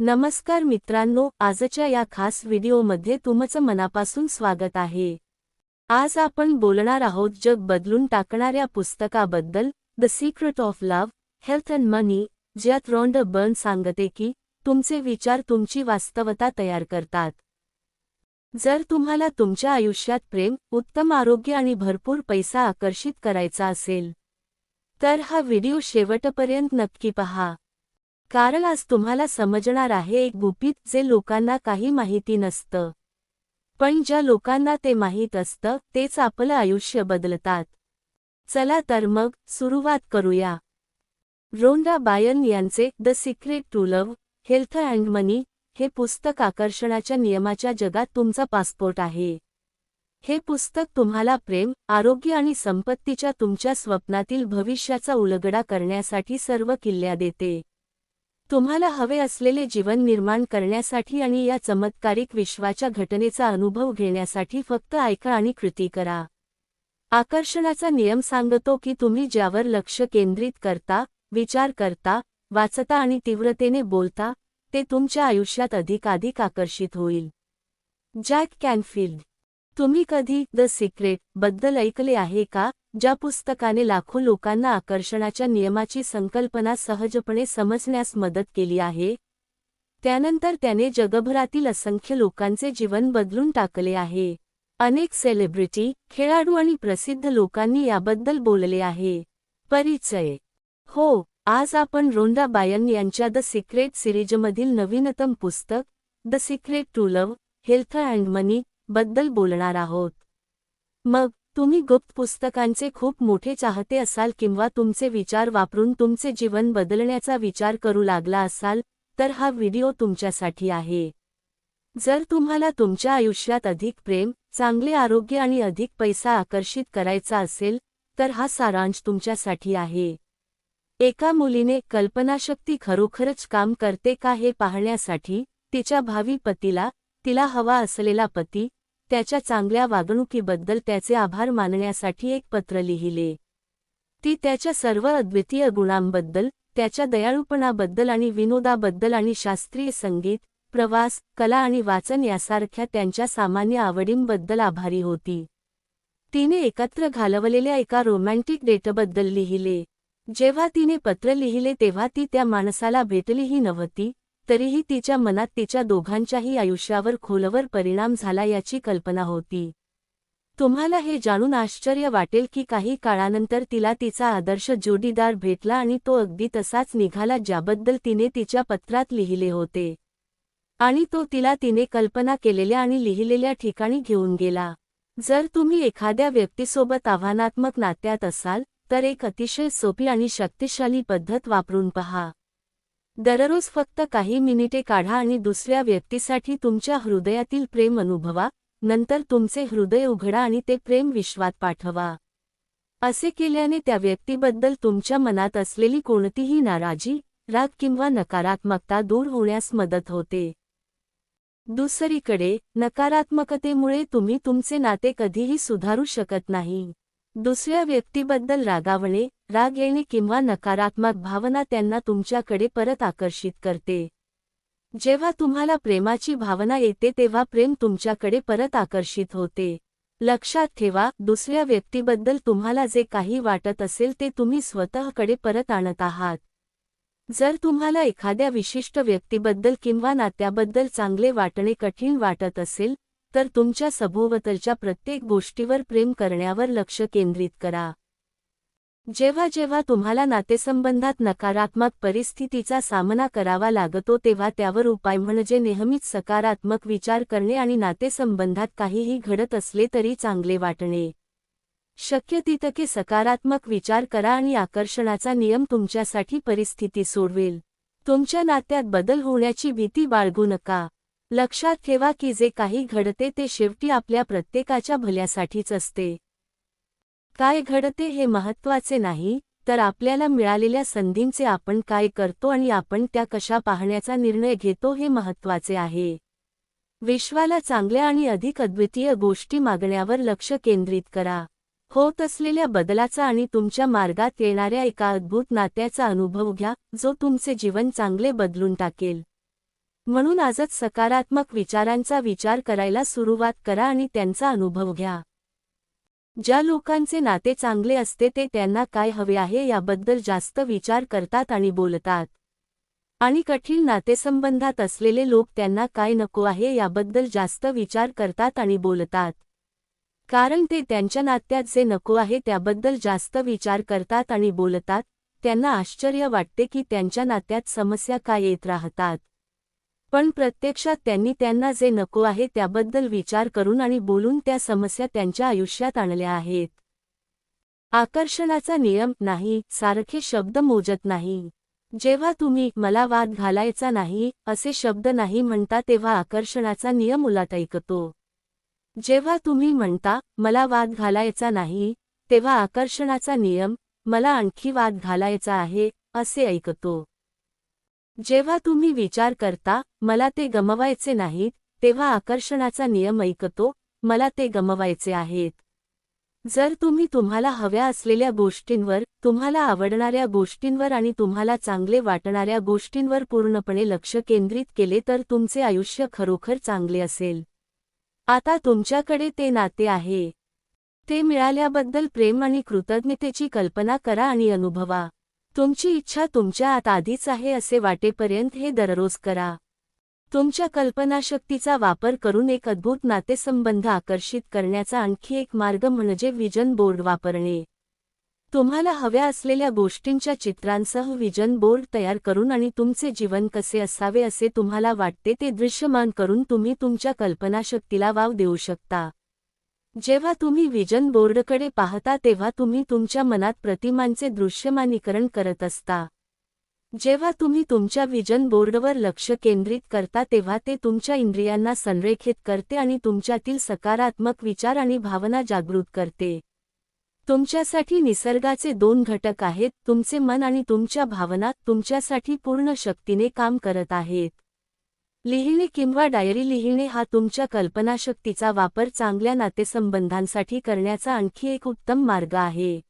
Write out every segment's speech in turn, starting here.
नमस्कार मित्रांनो आजच्या या खास व्हिडिओमध्ये तुमचं मनापासून स्वागत आहे. आज आपण बोलणार आहोत जग बदलून टाकणाऱ्या पुस्तकाबद्दल the secret of love health and money ज्यात रॉन्ड बर्न सांगते की तुमचे विचार तुमची वास्तवता तयार करतात. जर तुम्हाला तुमच्या आयुष्यात प्रेम उत्तम आरोग्य आणि भरपूर पैसा आकर्षित करायचा असेल तर हा व्हिडिओ शेवटपर्यंत नक्की पहा. कारण आज तुम्हाला समजणार आहे एक गुपित जे लोकांना काही माहिती नसतं. पण ज्या लोकांना ते माहीत असतं तेच आपलं आयुष्य बदलतात. चला तर मग सुरुवात करूया. रोंडा बायन यांचे the secret to love health and money हे पुस्तक आकर्षणाच्या नियमाच्या जगात तुमचा पासपोर्ट आहे. हे पुस्तक तुम्हाला प्रेम आरोग्य आणि संपत्तीच्या तुमच्या स्वप्नातील भविष्याचा उलगडा करण्यासाठी सर्व किल्ल्या देते. तुम्हाला हवे असलेले जीवन निर्माण करण्यासाठी आणि या चमत्कारिक विश्वाच्या घटनेचा अनुभव घेण्यासाठी फक्त ऐका आणि कृती करा. आकर्षणाचा नियम सांगतो की तुम्ही ज्यावर लक्ष केंद्रित करता विचार करता वाचता आणि तीव्रतेने बोलता ते तुमच्या आयुष्यात अधिकाधिक आकर्षित होईल. जॅक कॅनफिल्ड तुम्ही कधी द सिक्रेटबद्दल ऐकले आहे का? ज्या पुस्तकाने लाखो लोकांना आकर्षणाच्या नियमाची संकल्पना सहजपणे समजण्यास मदत केली आहे त्यानंतर त्याने जगभरातील असंख्य लोकांचे जीवन बदलून टाकले आहे. अनेक सेलिब्रिटी खेळाडू आणि प्रसिद्ध लोकांनी याबद्दल बोलले आहे. परिचय. हो आज आपण रोंडा बायन यांच्या द सिक्रेट सिरीजमधील नवीनतम पुस्तक the secret to love health and money बद्दल बोलणार आहोत. मग तुम्ही गुप्त पुस्तकांचे खूप मोठे चाहते असाल किंवा तुमचे विचार वापरून तुमचे जीवन बदलण्याचा विचार करू लागला असाल तर हा व्हिडिओ तुमच्यासाठी आहे. जर तुम्हाला तुमच्या आयुष्यात अधिक प्रेम चांगले आरोग्य आणि अधिक पैसा आकर्षित करायचा असेल तर हा सारांश तुमच्यासाठी आहे. एका मुलीने कल्पनाशक्ती खरोखरच काम करते का हे पाहण्यासाठी तिच्या भावी पतीला तिला हवा असलेला पती त्याच्या चांगल्या वागणुकीबद्दल त्याचे आभार मानण्यासाठी एक पत्र लिहिले. ती त्याच्या सर्व अद्वितीय गुणांबद्दल त्याच्या दयाळूपणाबद्दल आणि विनोदाबद्दल आणि शास्त्रीय संगीत प्रवास कला आणि वाचन यासारख्या त्यांच्या सामान्य आवडींबद्दल आभारी होती. तिने एकत्र घालवलेल्या एका रोमॅन्टिक डेटबद्दल लिहिले. जेव्हा तिने पत्र लिहिले तेव्हा ती त्या माणसाला भेटलीही नव्हती तरीही तिच्या मनात तिच्या दोघांच्याही आयुष्यावर खोलवर परिणाम झाला याची कल्पना होती. तुम्हाला हे जाणून आश्चर्य वाटेल की काही काळानंतर तिला तिचा आदर्श जोडीदार भेटला आणि तो अगदी तसाच निघाला ज्याबद्दल तिने तिच्या पत्रात लिहिले होते. आणि तो तिला तिने कल्पना केलेल्या आणि लिहिलेल्या ठिकाणी घेऊन गेला. जर तुम्ही एखाद्या व्यक्तीसोबत आव्हानात्मक नात्यात असाल तर एक अतिशय सोपी आणि शक्तिशाली पद्धत वापरून पहा. दररोज फक्त काही मिनिटे काढा आणि दुसऱ्या व्यक्तीसाठी तुमच्या हृदयातील प्रेम अनुभवा नंतर तुमचे हृदय उघडा आणि ते प्रेम विश्वात पाठवा. असे केल्याने त्या व्यक्तीबद्दल तुमच्या मनात असलेली कोणतीही नाराजी राग किंवा नकारात्मकता दूर होण्यास मदत होते. दुसरीकडे नकारात्मकतेमुळे तुम्ही तुमचे नाते कधीही सुधारू शकत नाही. दुसऱ्या व्यक्तीबद्दल रागावणे राग येणे किंवा नकारात्मक भावना त्यांना तुमच्याकडे परत आकर्षित करते. जेव्हा तुम्हाला प्रेमाची भावना येते तेव्हा प्रेम तुमच्याकडे परत आकर्षित होते. लक्षात ठेवा दुसऱ्या व्यक्तीबद्दल तुम्हाला जे काही वाटत असेल ते तुम्ही स्वतःकडे परत आणत आहात. जर तुम्हाला एखाद्या विशिष्ट व्यक्तीबद्दल किंवा नात्याबद्दल चांगले वाटणे कठीण वाटत असेल तर तुमच्या सभोवतलच्या प्रत्येक गोष्टीवर प्रेम करण्यावर लक्ष केंद्रित करा. जेव्हा जेव्हा तुम्हाला नातेसंबंधात नकारात्मक परिस्थितीचा सामना करावा लागतो तेव्हा त्यावर उपाय म्हणजे नेहमीच सकारात्मक विचार करणे आणि नातेसंबंधात काहीही घडत असले तरी चांगले वाटणे. शक्य तितके सकारात्मक विचार करा आणि आकर्षणाचा नियम तुमच्यासाठी परिस्थिती सोडवेल. तुमच्या नात्यात बदल होण्याची भीती बाळगू नका. लक्षात ठेवा की जे काही घडते ते शेवटी आपल्या प्रत्येकाच्या भल्यासाठीच असते. काय घडते हे महत्त्वाचे नाही तर आपल्याला मिळालेल्या संधींचे आपण काय करतो आणि आपण त्या कशा पाहण्याचा निर्णय घेतो हे महत्त्वाचे आहे. विश्वाला चांगल्या आणि अधिक अद्वितीय गोष्टी मागण्यावर लक्ष केंद्रित करा. होत असलेल्या बदलाचा आणि तुमच्या मार्गात येणाऱ्या एका अद्भुत नात्याचा अनुभव घ्या जो तुमचे जीवन चांगले बदलून टाकेल. म्हणून आजच सकारात्मक विचारांचा विचार करायला सुरुवात करा आणि त्यांचा अनुभव घ्या. ज्या लोकांचे नाते चांगले असते ते त्यांना काय हवे आहे याबद्दल जास्त विचार करतात आणि बोलतात. आणि कठीण नातेसंबंधात असलेले लोक त्यांना काय नको आहे याबद्दल जास्त विचार करतात आणि बोलतात. कारण ते त्यांच्या नात्यात जे नको आहे त्याबद्दल जास्त विचार करतात आणि बोलतात त्यांना आश्चर्य वाटते की त्यांच्या नात्यात समस्या काय येत राहतात. पण प्रत्यक्षात त्यांनी त्यांना जे नको आहे त्याबद्दल विचार करून आणि बोलून त्या समस्या त्यांच्या आयुष्यात आणल्या आहेत. आकर्षणाचा नियम नाही सारखे शब्द मोजत नाही. जेव्हा तुम्ही मला वाद घालायचा नाही असे शब्द नाही म्हणता तेव्हा आकर्षणाचा नियम उलाट ऐकतो. जेव्हा तुम्ही म्हणता मला वाद घालायचा नाही तेव्हा आकर्षणाचा नियम मला आणखी वाद घालायचा आहे असे ऐकतो. जेव्हा तुम्ही विचार करता मला ते गमवायचे नाहीत तेव्हा आकर्षणाचा नियम ऐकतो मला ते गमवायचे आहेत. जर तुम्ही तुम्हाला हव्या असलेल्या गोष्टींवर तुम्हाला आवडणाऱ्या गोष्टींवर आणि तुम्हाला चांगले वाटणाऱ्या गोष्टींवर पूर्णपणे लक्ष केंद्रित केले तर तुमचे आयुष्य खरोखर चांगले असेल. आता तुमच्याकडे ते नाते आहे. ते मिळाल्याबद्दल प्रेम आणि कृतज्ञतेची कल्पना करा आणि अनुभवा. तुमची इच्छा तुमच्या आत आधीच आहे असे वाटेपर्यंत हे दररोज करा. तुमच्या कल्पनाशक्तीचा वापर करून एक अद्भुत नातेसंबंध आकर्षित करण्याचा आणखी एक मार्ग म्हणजे विजन बोर्ड वापरणे. तुम्हाला हव्या असलेल्या गोष्टींच्या चित्रांसह विजन बोर्ड तयार करून आणि तुमचे जीवन कसे असावे असे तुम्हाला वाटते ते दृश्यमान करून तुम्ही तुमच्या कल्पनाशक्तीला वाव देऊ शकता. जेव्हा तुम्ही विजन बोर्डकडे पाहता तेव्हा तुम्ही तुमच्या मनात प्रतिमांचे दृश्यमानीकरण करत असता. जेव्हा तुम्ही तुमच्या विजन बोर्डवर लक्ष केंद्रित करता तेव्हा ते तुमच्या इंद्रियांना संरेखित करते आणि तुमच्यातील सकारात्मक विचार आणि भावना जागृत करते. तुमच्यासाठी निसर्गाचे दोन घटक आहेत तुमचे मन आणि तुमच्या भावना तुमच्यासाठी पूर्ण शक्तीने काम करत आहेत. लिहिणे किंवा डायरी लिहिणे हा तुमच्या कल्पनाशक्तीचा वापर चांगल्या नातेसंबंधांसाठी करण्याचा आणखी एक उत्तम मार्ग आहे.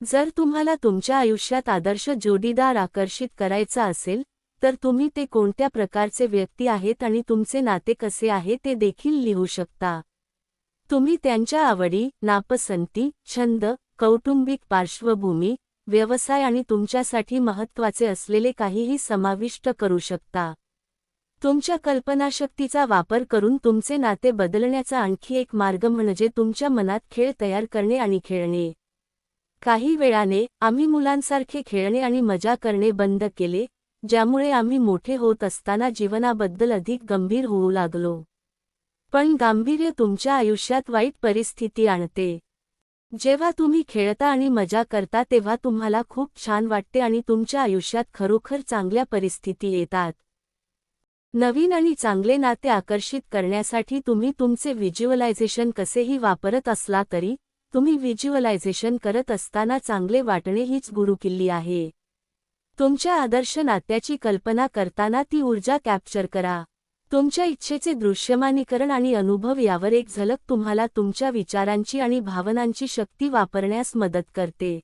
जर तुम्हाला तुमच्या आयुष्यात आदर्श जोडीदार आकर्षित करायचा असेल तर तुम्ही ते कोणत्या प्रकारचे व्यक्ती आहेत आणि तुमचे नाते कसे आहे ते देखील लिहू शकता. तुम्ही त्यांच्या आवडी नापसंती छंद कौटुंबिक पार्श्वभूमी व्यवसाय आणि तुमच्यासाठी महत्त्वाचे असलेले काहीही समाविष्ट करू शकता. तुमच्या कल्पनाशक्तीचा वापर करून तुमचे नाते बदलण्याचा आणखी एक मार्ग म्हणजे तुमच्या मनात खेळ तयार करणे आणि खेळणे. काही वेळाने आम्ही मुलांसारखे खेळणे आणि मजा करणे बंद केले ज्यामुळे आम्ही मोठे होत असताना जीवनाबद्दल अधिक गंभीर होऊ लागलो. पण गांभीर्य तुमच्या आयुष्यात वाईट परिस्थिती आणते. जेव्हा तुम्ही खेळता आणि मजा करता तेव्हा तुम्हाला खूप छान वाटते आणि तुमच्या आयुष्यात खरोखर चांगल्या परिस्थिती येतात. नवीन आणि चांगले नाते आकर्षित करण्यासाठी तुम्ही तुमचे व्हिज्युअलायझेशन कसेही वापरत असला तरी तुम्ही व्हिज्युअलायझेशन करत असताना चांगले वाटणे हीच गुरुकिल्ली आहे. तुमच्या आदर्श नात्याची कल्पना करताना ती ऊर्जा कॅप्चर करा. तुमच्या इच्छेचे दृश्यमानीकरण आणि अनुभव यावर एक झलक तुम्हाला तुमच्या विचारांची आणि भावनांची शक्ती वापरण्यास मदत करते.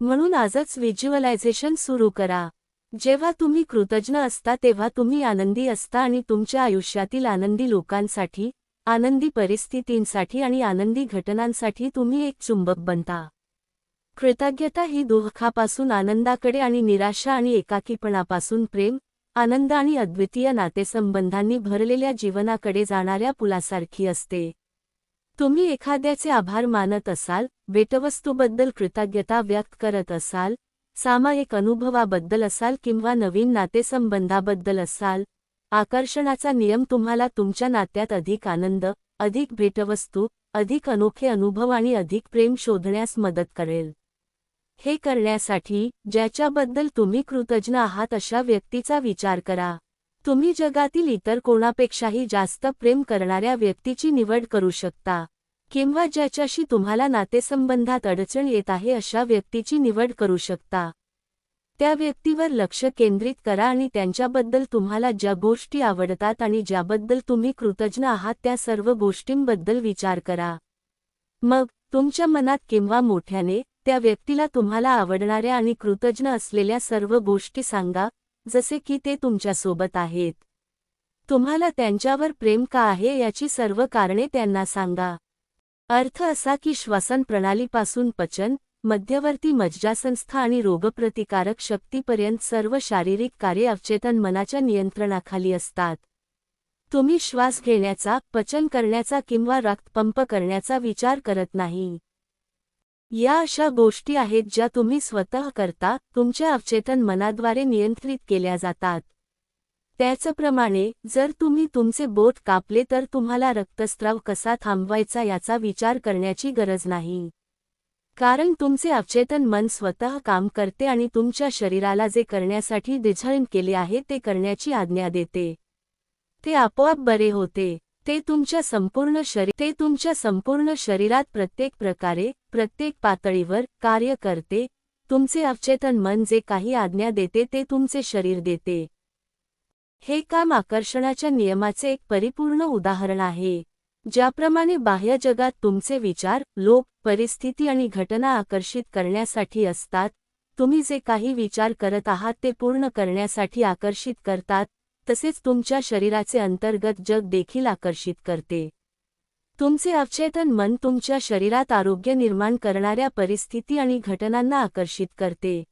म्हणून आजच व्हिज्युअलायझेशन सुरू करा. जेव्हा तुम्ही कृतज्ञ असता तेव्हा तुम्ही आनंदी असता आणि तुमच्या आयुष्यातील आनंदी लोकांसाठी आनंदी परिस्थितींसाठी आणि आनंदी घटनांसाठी तुम्ही एक चुंबक बनता. कृतज्ञता ही दुःखापासून आनंदाकडे आणि निराशा आणि एकाकीपणापासून प्रेम आनंद आणि अद्वितीय नातेसंबंधांनी भरलेल्या जीवनाकडे जाणाऱ्या पुलासारखी असते. तुम्ही एखाद्याचे आभार मानत असाल भेटवस्तूबद्दल कृतज्ञता व्यक्त करत असाल सामायिक अनुभवाबद्दल असाल किंवा नवीन नातेसंबंधाबद्दल असाल आकर्षणाचा नियम तुम्हाला तुमच्या नात्यात अधिक आनंद अधिक भेटवस्तू अधिक अनोखे अनुभव आणि अधिक प्रेम शोधण्यास मदत करेल. हे करण्यासाठी ज्याच्याबद्दल तुम्ही कृतज्ञ आहात अशा व्यक्तीचा विचार करा. तुम्ही जगातील इतर कोणापेक्षाही जास्त प्रेम करणाऱ्या व्यक्तीची निवड करू शकता. किंवा ज्याच्याशी तुम्हाला नातेसंबंधात अडचण येत आहे अशा व्यक्तीची निवड करू शकता. त्या व्यक्तीवर लक्ष केंद्रित करा आणि त्यांच्याबद्दल तुम्हाला ज्या गोष्टी आवडतात आणि ज्याबद्दल तुम्ही कृतज्ञ आहात त्या सर्व गोष्टींबद्दल विचार करा. मग तुमच्या मनात किंवा मोठ्याने त्या व्यक्तीला तुम्हाला आवडणाऱ्या आणि कृतज्ञ असलेल्या सर्व गोष्टी सांगा जसे की ते तुमच्यासोबत आहेत. तुम्हाला त्यांच्यावर प्रेम का आहे याची सर्व कारणे त्यांना सांगा. अर्थ असा की श्वसन प्रणालीपासून पचन मध्यवर्ती मज्जासंस्था आणि रोगप्रतिकारक शक्तीपर्यंत सर्व शारीरिक कार्ये अवचेतन मनाच्या नियंत्रणाखाली असतात. तुम्ही श्वास घेण्याचा पचन करण्याचा किंवा रक्तपंप करण्याचा विचार करत नाही. या अशा गोष्टी आहेत ज्या तुम्ही स्वतः करता तुमच्या अवचेतन मनाद्वारे नियंत्रित केल्या जातात. त्याचप्रमाणे जर तुम्ही तुमचे बोट कापले तर तुम्हाला रक्तस्राव कसा थांबवायचा याचा विचार करण्याची गरज नाही. कारण तुमचे अवचेतन मन स्वतः काम करते आणि तुमच्या शरीराला जे करण्यासाठी डिझाईन केले आहे ते करण्याची आज्ञा देते. ते आपोआप बरे होते. ते तुमच्या संपूर्ण शरीर ते तुमच्या संपूर्ण शरीरात प्रत्येक प्रकारे प्रत्येक पातळीवर कार्य करते. तुमचे अवचेतन मन जे काही आज्ञा देते ते तुमचे शरीर देते. हे काम आकर्षणाच्या नियमाचे एक परिपूर्ण उदाहरण आहे ज्याप्रमाणे बाह्य जगात तुमचे विचार लोक परिस्थिती आणि घटना आकर्षित करण्यासाठी असतात तुम्ही जे काही विचार करत आहात ते पूर्ण करण्यासाठी आकर्षित करतात तसेच तुमच्या शरीराचे अंतर्गत जग देखील आकर्षित करते. तुमचे अवचेतन मन तुमच्या शरीरात आरोग्य निर्माण करणाऱ्या परिस्थिती आणि घटनांना आकर्षित करते.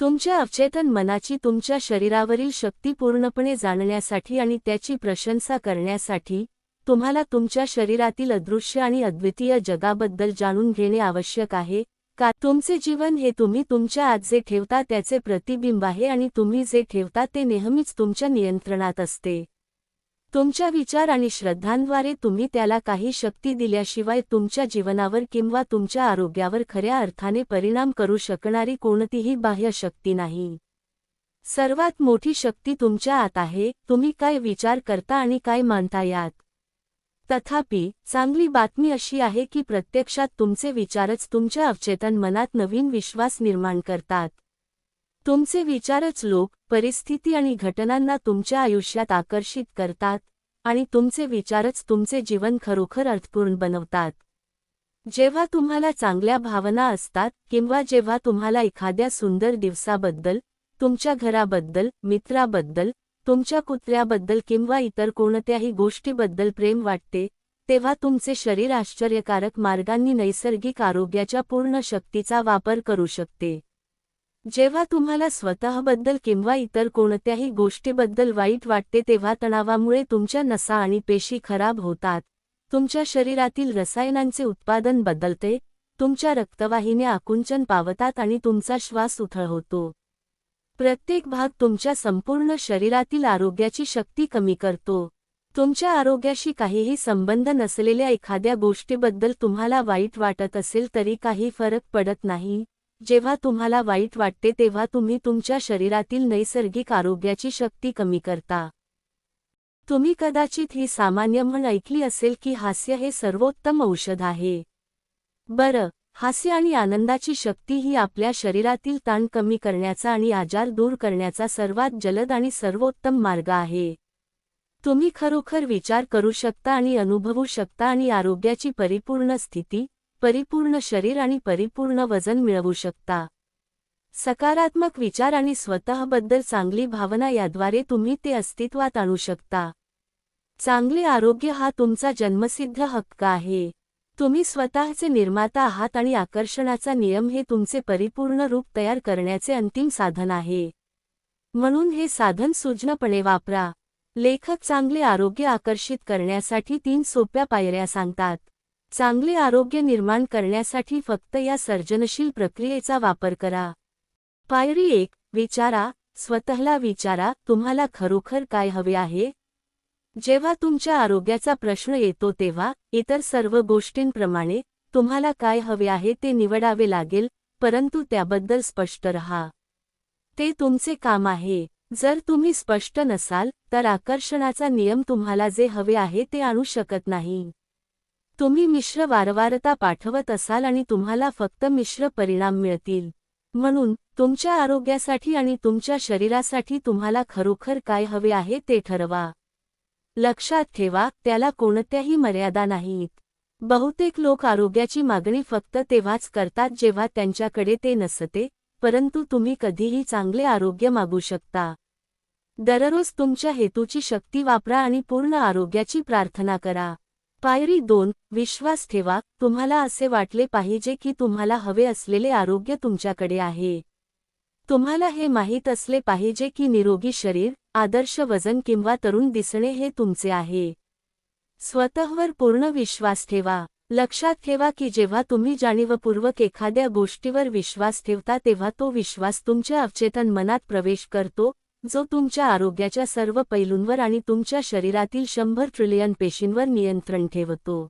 तुमच्या अवचेतन मनाची तुमच्या शरीरावरील शक्ती पूर्णपणे जाणण्यासाठी आणि त्याची प्रशंसा करण्यासाठी तुम्हाला तुमच्या शरीरातील अदृश्य आणि अद्वितीय जगाबद्दल जाणून घेणे आवश्यक आहे का? तुमचे जीवन हे तुम्ही तुमच्या आत जे ठेवता त्याचे प्रतिबिंब आहे आणि तुम्ही जे ठेवता ते नेहमीच तुमच्या नियंत्रणात असते. तुमच्या विचार आणि श्रद्धांद्वारे तुम्ही त्याला काही शक्ती दिल्याशिवाय तुमच्या जीवनावर किंवा तुमच्या आरोग्यावर खऱ्या अर्थाने परिणाम करू शकणारी कोणतीही बाह्य शक्ती नाही. सर्वात मोठी शक्ती तुमच्या आत आहे तुम्ही काय विचार करता आणि काय मानता यात. तथापि चांगली बातमी अशी आहे की प्रत्यक्षात तुमचे विचारच तुमच्या अवचेतन मनात नवीन विश्वास निर्माण करतात. तुमचे विचारच लोक परिस्थिती आणि घटनांना तुमच्या आयुष्यात आकर्षित करतात आणि तुमचे विचारच तुमचे जीवन खरोखर अर्थपूर्ण बनवतात. जेव्हा तुम्हाला चांगल्या भावना असतात किंवा जेव्हा तुम्हाला एखाद्या सुंदर दिवसाबद्दल तुमच्या घराबद्दल मित्राबद्दल तुमच्या कुत्र्याबद्दल किंवा इतर कोणत्याही गोष्टीबद्दल प्रेम वाटते तेव्हा तुमचे शरीर आश्चर्यकारक मार्गांनी नैसर्गिक आरोग्याच्या पूर्ण शक्तीचा वापर करू शकते. जेव्हा तुम्हाला स्वतःबद्दल किंवा इतर कोणत्याही गोष्टीबद्दल वाईट वाटते तेव्हा तणावामुळे तुमच्या नसा आणि पेशी खराब होतात. तुमच्या शरीरातील रसायनांचे उत्पादन बदलते तुमच्या रक्तवाहिन्या आकुंचन पावतात आणि तुमचा श्वास उथळ होतो. प्रत्येक भाग तुमच्या संपूर्ण शरीरातील आरोग्याची शक्ती कमी करतो. तुमच्या आरोग्याशी काहीही संबंध नसलेल्या एखाद्या गोष्टीबद्दल तुम्हाला वाईट वाटत असेल तरी काही फरक पडत नाही. जेव्हा तुम्हाला वाईट वाटते तेव्हा तुम्ही तुमच्या शरीरातील नैसर्गिक आरोग्याची शक्ती कमी करता. तुम्ही कदाचित ही सामान्य म्हण ऐकली असेल की हास्य हे सर्वोत्तम औषध आहे. बरं हास्य आणि आनंदाची शक्ती ही आपल्या शरीरातील ताण कमी करण्याचा आणि आजार दूर करण्याचा सर्वात जलद आणि सर्वोत्तम मार्ग आहे. तुम्ही खरोखर विचार करू शकता आणि अनुभवू शकता आणि आरोग्याची परिपूर्ण स्थिती परिपूर्ण शरीर आणि परिपूर्ण वजन मिळवू शकता. सकारात्मक विचार आणि स्वतःबद्दल चांगली भावना याद्वारे तुम्ही ते अस्तित्वात आणू शकता. चांगले आरोग्य हा तुमचा जन्मसिद्ध हक्क आहे. तुम्ही स्वतःचे निर्माता आहात आणि आकर्षणाचा नियम हे तुमचे परिपूर्ण रूप तयार करण्याचे अंतिम साधन आहे. म्हणून हे साधन सूजनपणे वापरा. लेखक चांगले आरोग्य आकर्षित करण्यासाठी तीन सोप्या पायऱ्या सांगतात. चांगले आरोग्य निर्माण करण्यासाठी फक्त या सर्जनशील प्रक्रियेचा वापर करा. पायरी एक विचारा स्वतःला विचारा तुम्हाला खरोखर काय हवे आहे? जेव्हा तुमच्या आरोग्याचा प्रश्न येतो तेव्हा इतर सर्व गोष्टींप्रमाणे तुम्हाला काय हवे आहे ते निवडावे लागेल परंतु त्याबद्दल स्पष्ट रहा. ते तुमचे काम आहे. जर तुम्ही स्पष्ट नसाल तर आकर्षणाचा नियम तुम्हाला जे हवे आहे ते आणू शकत नाही. तुम्ही मिश्र वारंवारता पाठवत असाल आणि तुम्हाला फक्त मिश्र परिणाम मिळतील. म्हणून तुमच्या आरोग्यासाठी आणि तुमच्या शरीरासाठी तुम्हाला खरोखर काय हवे आहे ते ठरवा. लक्षात ठेवा त्याला कोणत्याही मर्यादा नाहीत. बहुतेक लोक आरोग्याची मागणी फक्त तेव्हाच करतात जेव्हा त्यांच्याकडे ते नसते परंतु तुम्ही कधीही चांगले आरोग्य मागू शकता. दररोज तुमच्या हेतूची शक्ती वापरा आणि पूर्ण आरोग्याची प्रार्थना करा. पायरी दोन विश्वास ठेवा तुम्हाला असे वाटले पाहिजे की तुम्हाला हवे असलेले आरोग्य तुमच्याकडे आहे. तुम्हाला हे माहीत असले पाहिजे की निरोगी शरीर आदर्श वजन किंवा तरुण दिसणे हे तुमचे आहे. स्वतःवर पूर्ण विश्वास ठेवा. लक्षात ठेवा की जेव्हा तुम्ही जाणीवपूर्वक एखाद्या गोष्टीवर विश्वास ठेवता तेव्हा तो विश्वास तुमच्या अवचेतन मनात प्रवेश करतो जो तुमच्या आरोग्याच्या सर्व पैलूंवर आणि तुमच्या शरीरातील शंभर ट्रिलियन पेशींवर नियंत्रण ठेवतो.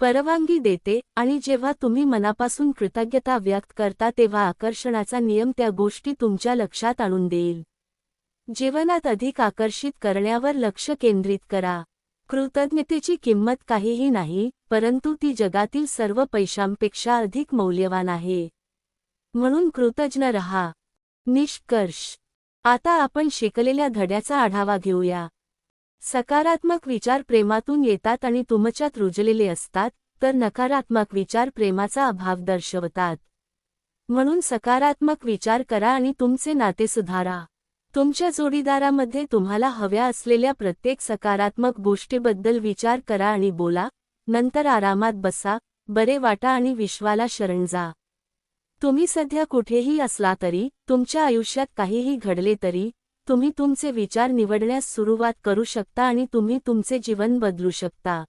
परवानगी देते आणि जेव्हा तुम्ही मनापासून कृतज्ञता व्यक्त करता तेव्हा आकर्षणाचा नियम त्या गोष्टी तुमच्या लक्षात आणून देईल. जीवनात अधिक आकर्षित करण्यावर लक्ष केंद्रित करा. कृतज्ञतेची किंमत काहीही नाही परंतु ती जगातील सर्व पैशांपेक्षा अधिक मौल्यवान आहे. म्हणून कृतज्ञ रहा. निष्कर्ष आता आपण शिकलेल्या धड्याचा आढावा घेऊया. सकारात्मक विचार प्रेमातून येतात आणि तुमच्यात रुजलेले असतात तर नकारात्मक विचार प्रेमाचा अभाव दर्शवतात. म्हणून सकारात्मक विचार करा आणि तुमचे नाते सुधारा. तुमच्या जोडीदारामध्ये तुम्हाला हव्या असलेल्या प्रत्येक सकारात्मक गोष्टीबद्दल विचार करा आणि बोला नंतर आरामात बसा बरे वाटा आणि विश्वाला शरण जा. तुम्ही सध्या कुठेही असला तरी तुमच्या आयुष्यात काहीही घडले तरी तुम्ही तुमचे विचार निवडण्यास सुरुवात करू शकता आणि तुम्ही तुमचे जीवन बदलू शकता.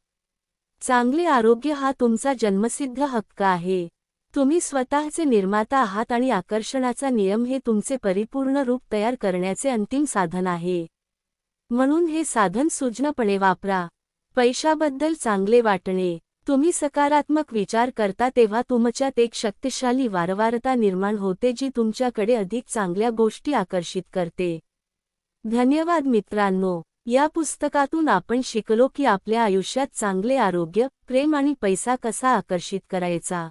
चांगले आरोग्य हा तुमचा जन्मसिद्ध हक्क आहे. तुम्ही स्वतःचे निर्माता आहात आणि आकर्षणाचा नियम हे तुमचे परिपूर्ण रूप तयार करण्याचे अंतिम साधन आहे. म्हणून हे साधन सुज्ञपणे वापरा. पैशाबद्दल चांगले वाटणे. तुम्ही सकारात्मक विचार करता तेव्हा तुमच्यात एक शक्तिशाली वारंवारता निर्माण होते जी तुमच्याकडे अधिक चांगल्या गोष्टी आकर्षित करते. धन्यवाद मित्रांनो. या पुस्तकातून आपण शिकलो की आपल्या आयुष्यात चांगले आरोग्य प्रेम आणि पैसा कसा आकर्षित करायचा?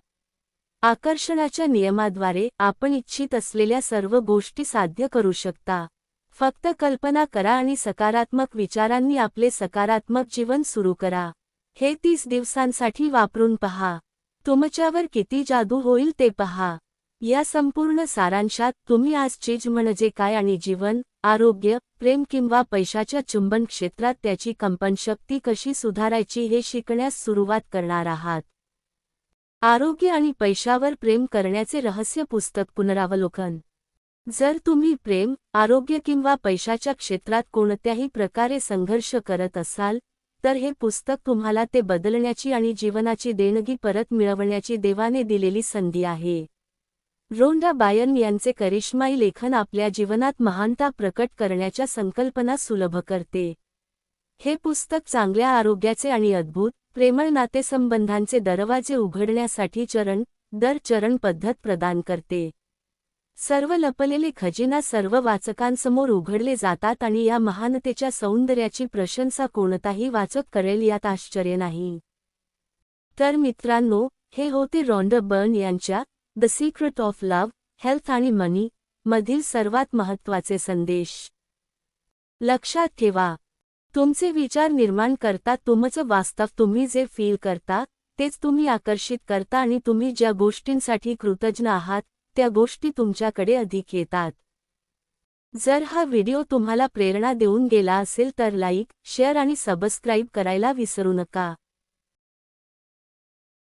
आकर्षणाच्या नियमाद्वारे आपण इच्छित असलेल्या सर्व गोष्टी साध्य करू शकता. फक्त कल्पना करा आणि सकारात्मक विचारांनी आपले सकारात्मक जीवन सुरू करा. हे तीस दिवसांसाठी वापरून पहा. तुमच्यावर किती जादू होईल ते पहा. या संपूर्ण सारांशात तुम्ही आज चीज म्हणजे काय आणि जीवन आरोग्य प्रेम किंवा पैशाच्या चुंबन क्षेत्रात त्याची कंपनशक्ती कशी सुधारायची हे शिकण्यास सुरुवात करणार आहात. आरोग्य आणि पैशावर प्रेम करण्याचे रहस्य पुस्तक पुनरावलोकन. जर तुम्ही प्रेम आरोग्य किंवा पैशाच्या क्षेत्रात कोणत्याही प्रकारे संघर्ष करत असाल तर हे पुस्तक तुम्हाला ते बदलण्याची आणि जीवनाची देणगी परत मिळवण्याची देवाने दिलेली संधी आहे. रोंडा बायन यांचे करिश्माई लेखन आपल्या जीवनात महानता प्रकट करण्याच्या संकल्पना सुलभ करते. हे पुस्तक चांगल्या आरोग्याचे आणि अद्भुत प्रेमळ नातेसंबंधांचे दरवाजे उघडण्यासाठी चरण दर चरण पद्धत प्रदान करते. सर्व लपलेले खजिना सर्व वाचकांसमोर उघडले जातात आणि या महानतेच्या सौंदर्याची प्रशंसा कोणताही वाचक करेल यात आश्चर्य नाही. तर मित्रांनो हे होते रॉन्ड बर्न यांच्या the secret of love health आणि मनी मधील सर्वात महत्त्वाचे संदेश. लक्षात ठेवा तुमचे विचार निर्माण करता तुमचं वास्तव तुम्ही जे फील करता तेच तुम्ही आकर्षित करता आणि तुम्ही ज्या गोष्टींसाठी कृतज्ञ आहात त्या गोष्टी तुमच्याकडे अधिक येतात. जर हा व्हिडिओ तुम्हाला प्रेरणा देऊन गेला असेल तर लाईक शेअर आणि सबस्क्राईब करायला विसरू नका.